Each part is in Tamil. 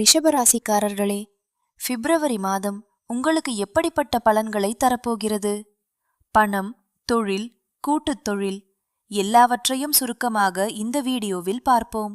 ரிஷபராசிக்காரர்களே பிப்ரவரி மாதம் உங்களுக்கு எப்படிப்பட்ட பலன்களை தரப்போகிறது? பணம் தொழில் கூட்டுத் தொழில் எல்லாவற்றையும் சுருக்கமாக இந்த வீடியோவில் பார்ப்போம்.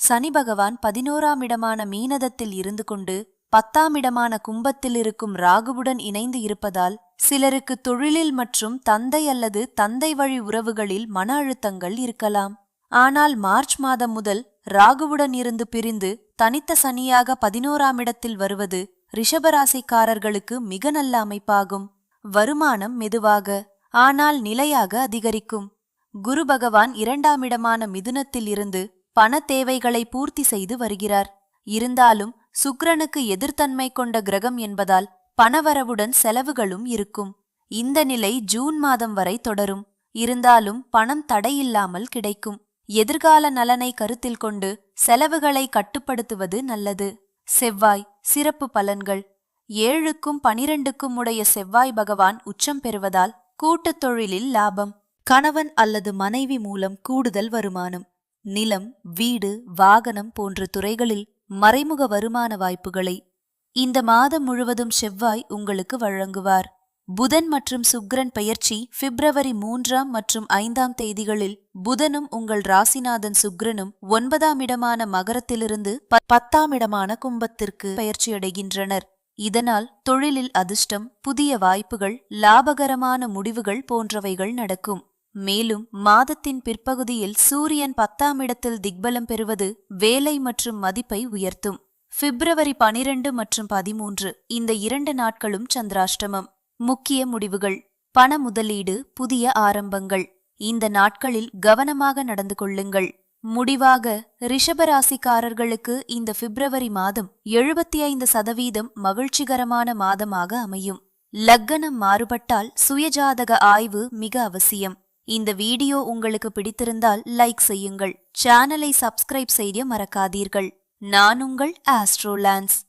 சனி பகவான் பதினோராம் இடமான மீனதத்தில் இருந்து கொண்டு பத்தாம் இடமான கும்பத்தில் இருக்கும் ராகுவுடன் இணைந்து இருப்பதால் சிலருக்கு தொழிலில் மற்றும் தந்தை அல்லது தந்தை வழி உறவுகளில் மன அழுத்தங்கள் இருக்கலாம். ஆனால் மார்ச் மாதம் முதல் ராகுவுடன் இருந்து பிரிந்து தனித்த சனியாக பதினோராம் இடத்தில் வருவது ரிஷபராசிக்காரர்களுக்கு மிக நல்ல அமைப்பாகும். வருமானம் மெதுவாக ஆனால் நிலையாக அதிகரிக்கும். குரு பகவான் இரண்டாம் இடமான மிதுனத்தில் இருந்து பண தேவைகளை பூர்த்தி செய்து வருகிறார். இருந்தாலும் சுக்ரனுக்கு எதிர்த்தன்மை கொண்ட கிரகம் என்பதால் பணவரவுடன் செலவுகளும் இருக்கும். இந்த நிலை ஜூன் மாதம் வரை தொடரும். இருந்தாலும் பணம் தடையில்லாமல் கிடைக்கும். எதிர்கால நலனை கருத்தில் கொண்டு செலவுகளை கட்டுப்படுத்துவது நல்லது. செவ்வாய் சிறப்பு பலன்கள். ஏழுக்கும் பனிரெண்டுக்கும் உடைய செவ்வாய் பகவான் உச்சம் பெறுவதால் கூட்டுத் தொழிலில் லாபம். கணவன் அல்லது மனைவி மூலம் கூடுதல் வருமானம். நிலம் வீடு வாகனம் போன்ற துறைகளில் மறைமுக வருமான வாய்ப்புகளை இந்த மாதம் முழுவதும் செவ்வாய் உங்களுக்கு வழங்குவார். புதன் மற்றும் சுக்கிரன் பெயர்ச்சி பிப்ரவரி மூன்றாம் மற்றும் ஐந்தாம் தேதிகளில் புதனும் உங்கள் ராசிநாதன் சுக்ரனும் ஒன்பதாம் இடமான மகரத்திலிருந்து பத்தாம் இடமான கும்பத்திற்கு பயிற்சியடைகின்றனர் இதனால் தொழிலில் அதிர்ஷ்டம் புதிய வாய்ப்புகள் லாபகரமான முடிவுகள் போன்றவைகள் நடக்கும். மேலும் மாதத்தின் பிற்பகுதியில் சூரியன் பத்தாம் இடத்தில் திக்பலம் பெறுவது வேலை மற்றும் மதிப்பை உயர்த்தும். பிப்ரவரி பனிரெண்டு மற்றும் பதிமூன்று இந்த இரண்டு நாட்களும் சந்திராஷ்டமம். முக்கிய முடிவுகள். பண முதலீடு புதிய ஆரம்பங்கள். இந்த நாட்களில் கவனமாக நடந்து கொள்ளுங்கள். முடிவாக ரிஷபராசிக்காரர்களுக்கு இந்த பிப்ரவரி மாதம் எழுபத்தி ஐந்து சதவீதம் மகிழ்ச்சிகரமான மாதமாக அமையும். லக்கணம் மாறுபட்டால் சுயஜாதக ஆய்வு மிக அவசியம். இந்த வீடியோ உங்களுக்கு பிடித்திருந்தால் லைக் செய்யுங்கள். சேனலை சப்ஸ்கிரைப் செய்ய மறக்காதீர்கள். நான் உங்கள் ஆஸ்ட்ரோலான்ஸ்.